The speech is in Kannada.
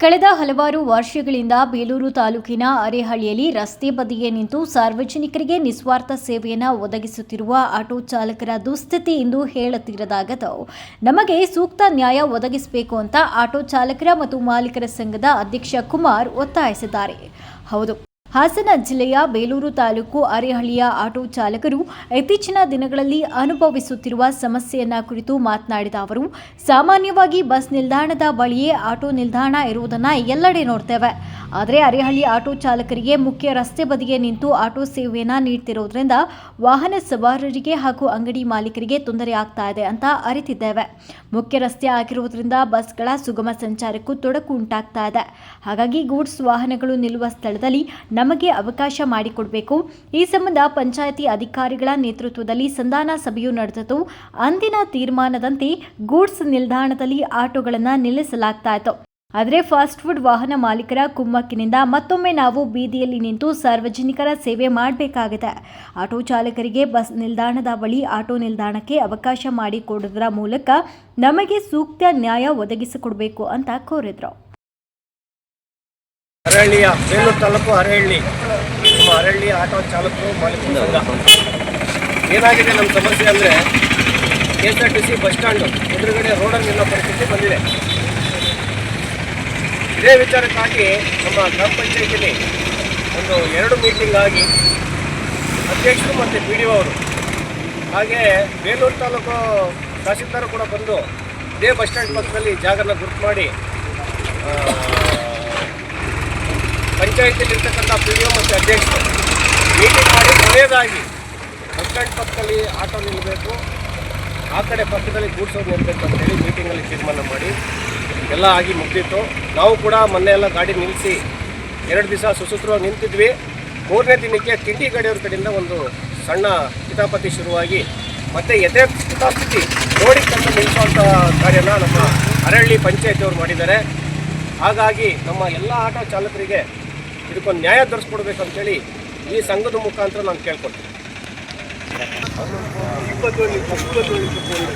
ಕಳೆದ ಹಲವಾರು ವರ್ಷಗಳಿಂದ ಬೇಲೂರು ತಾಲೂಕಿನ ಅರೆಹಳ್ಳಿಯಲ್ಲಿ ರಸ್ತೆ ಬದಿಗೆ ನಿಂತು ಸಾರ್ವಜನಿಕರಿಗೆ ನಿಸ್ವಾರ್ಥ ಸೇವೆಯನ್ನು ಒದಗಿಸುತ್ತಿರುವ ಆಟೋ ಚಾಲಕರ ದುಸ್ಥಿತಿ ಎಂದು ಹೇಳತೀರದಾಗದು. ನಮಗೆ ಸೂಕ್ತ ನ್ಯಾಯ ಒದಗಿಸಬೇಕು ಅಂತ ಆಟೋ ಚಾಲಕರ ಮತ್ತು ಮಾಲೀಕರ ಸಂಘದ ಅಧ್ಯಕ್ಷ ಕುಮಾರ್ ಒತ್ತಾಯಿಸಿದ್ದಾರೆ. ಹೌದು ಹಾಸನ ಜಿಲ್ಲೆಯ ಬೇಲೂರು ತಾಲೂಕು ಅರೆಹಳ್ಳಿಯ ಆಟೋ ಚಾಲಕರು ಇತ್ತೀಚಿನ ದಿನಗಳಲ್ಲಿ ಅನುಭವಿಸುತ್ತಿರುವ ಸಮಸ್ಯೆಯನ್ನ ಕುರಿತು ಮಾತನಾಡಿದ ಅವರು, ಸಾಮಾನ್ಯವಾಗಿ ಬಸ್ ನಿಲ್ದಾಣದ ಬಳಿಯೇ ಆಟೋ ನಿಲ್ದಾಣ ಇರುವುದನ್ನು ಎಲ್ಲೆಡೆ ನೋಡ್ತೇವೆ. ಆದರೆ ಅರೆಹಳ್ಳಿ ಆಟೋ ಚಾಲಕರಿಗೆ ಮುಖ್ಯ ರಸ್ತೆ ಬದಿಗೆ ನಿಂತು ಆಟೋ ಸೇವೆಯನ್ನು ನೀಡ್ತಿರೋದ್ರಿಂದ ವಾಹನ ಸವಾರರಿಗೆ ಹಾಗೂ ಅಂಗಡಿ ಮಾಲೀಕರಿಗೆ ತೊಂದರೆ ಆಗ್ತಾ ಇದೆ ಅಂತ ಅರಿತಿದ್ದೇವೆ. ಮುಖ್ಯ ರಸ್ತೆ ಆಗಿರುವುದರಿಂದ ಬಸ್ಗಳ ಸುಗಮ ಸಂಚಾರಕ್ಕೂ ತೊಡಕು ಉಂಟಾಗ್ತಾ ಇದೆ. ಹಾಗಾಗಿ ಗೂಡ್ಸ್ ವಾಹನಗಳು ನಿಲ್ಲುವ ಸ್ಥಳದಲ್ಲಿ ನಮಗೆ ಅವಕಾಶ ಮಾಡಿಕೊಡಬೇಕು. ಈ ಸಂಬಂಧ ಪಂಚಾಯಿತಿ ಅಧಿಕಾರಿಗಳ ನೇತೃತ್ವದಲ್ಲಿ ಸಂಧಾನ ಸಭೆಯು ನಡೆದಿತು ಅಂದಿನ ತೀರ್ಮಾನದಂತೆ ಗೂಡ್ಸ್ ನಿಲ್ದಾಣದಲ್ಲಿ ಆಟೋಗಳನ್ನು ನಿಲ್ಲಿಸಲಾಗ್ತಾ ಇತ್ತು ಆದರೆ ಫಾಸ್ಟ್ ಫುಡ್ ವಾಹನ ಮಾಲೀಕರ ಕುಮ್ಮಕ್ಕಿನಿಂದ ಮತ್ತೊಮ್ಮೆ ನಾವು ಬೀದಿಯಲ್ಲಿ ನಿಂತು ಸಾರ್ವಜನಿಕರ ಸೇವೆ ಮಾಡಬೇಕಾಗಿದೆ. ಆಟೋ ಚಾಲಕರಿಗೆ ಬಸ್ ನಿಲ್ದಾಣದ ಬಳಿ ಆಟೋ ನಿಲ್ದಾಣಕ್ಕೆ ಅವಕಾಶ ಮಾಡಿಕೊಡೋದ್ರ ಮೂಲಕ ನಮಗೆ ಸೂಕ್ತ ನ್ಯಾಯ ಒದಗಿಸಿಕೊಡಬೇಕು ಅಂತ ಕೋರಿದ್ರು. ಅರಹಳ್ಳಿಯ ಬೇಲೂರು ತಾಲೂಕು ಹರಹಳ್ಳಿ. ನಮ್ಮ ಹರಹಳ್ಳಿ ಆಟೋ ಚಾಲಕರು ಮಾಲೀಕ ಸಂಘ. ಏನಾಗಿದೆ ನಮ್ಮ ಸಮಸ್ಯೆ ಅಂದರೆ K S R T C bus stand ಎದುರುಗಡೆ ರೋಡಲ್ಲಿ ನಿಲ್ಲೋ ಪರಿಸ್ಥಿತಿ ಬಂದಿದೆ. ಇದೇ ವಿಚಾರಕ್ಕಾಗಿ ನಮ್ಮ ಗ್ರಾಮ ಪಂಚಾಯತಿಲಿ ಒಂದು ಎರಡು ಮೀಟಿಂಗ್ ಆಗಿ ಅಧ್ಯಕ್ಷರು ಮತ್ತು ಪಿ ಡಿ ಅವರು, ಹಾಗೆ ಬೇಲೂರು ತಾಲೂಕು ತಹಸೀಲ್ದಾರ್ ಕೂಡ ಬಂದು ಇದೇ ಬಸ್ ಸ್ಟ್ಯಾಂಡ್ ಪಕ್ಕದಲ್ಲಿ ಜಾಗನ ಗುರುತು ಮಾಡಿ ಇರ್ತಕ್ಕಂಥ ಪಿ ಡಿ ಒ ಮತ್ತು ಅಧ್ಯಕ್ಷರು ಮೀಟಿಂಗ್ ಮಾಡಿ ಕೊನೆಯದಾಗಿ ಬಸ್ ಸ್ಟ್ಯಾಂಡ್ ಪಕ್ಕದಲ್ಲಿ ಆಟೋ ನಿಲ್ಲಬೇಕು ಆ ಕಡೆ ಪಕ್ಕದಲ್ಲಿ ಗೂಡ್ಸೋದು ನಿಲ್ಲಬೇಕು ಅಂತೇಳಿ ಮೀಟಿಂಗಲ್ಲಿ ತೀರ್ಮಾನ ಮಾಡಿ ಎಲ್ಲ ಆಗಿ ಮುಗ್ದಿತ್ತು. ನಾವು ಕೂಡ ಮೊನ್ನೆ ಎಲ್ಲ ಗಾಡಿ ನಿಲ್ಲಿಸಿ ಎರಡು ದಿವಸ ಸುಸೂತ್ರವಾಗಿ ನಿಂತಿದ್ವಿ. ಮೂರನೇ ದಿನಕ್ಕೆ ತಿಂಡಿ ಗಡಿಯವ್ರ ಕಡೆಯಿಂದ ಒಂದು ಸಣ್ಣ ಹಿತಾಪತಿ ಶುರುವಾಗಿ ಮತ್ತು ಹಿತಾಪತಿ ನೋಡಿ ತಂದು ನಿಲ್ಲಿಸುವಂಥ ಕಾರ್ಯನ ನಮ್ಮ ಅರಳ್ಳಿ ಪಂಚಾಯತಿಯವರು ಮಾಡಿದ್ದಾರೆ. ಹಾಗಾಗಿ ನಮ್ಮ ಎಲ್ಲ ಆಟೋ ಚಾಲಕರಿಗೆ ಇದಕ್ಕೊಂದು ನ್ಯಾಯ ತರಿಸ್ಕೊಡ್ಬೇಕಂತೇಳಿ ಈ ಸಂಘದ ಮುಖಾಂತರ ನಾನು ಕೇಳ್ಕೊಡ್ತೀನಿ ತೊಂದರೆ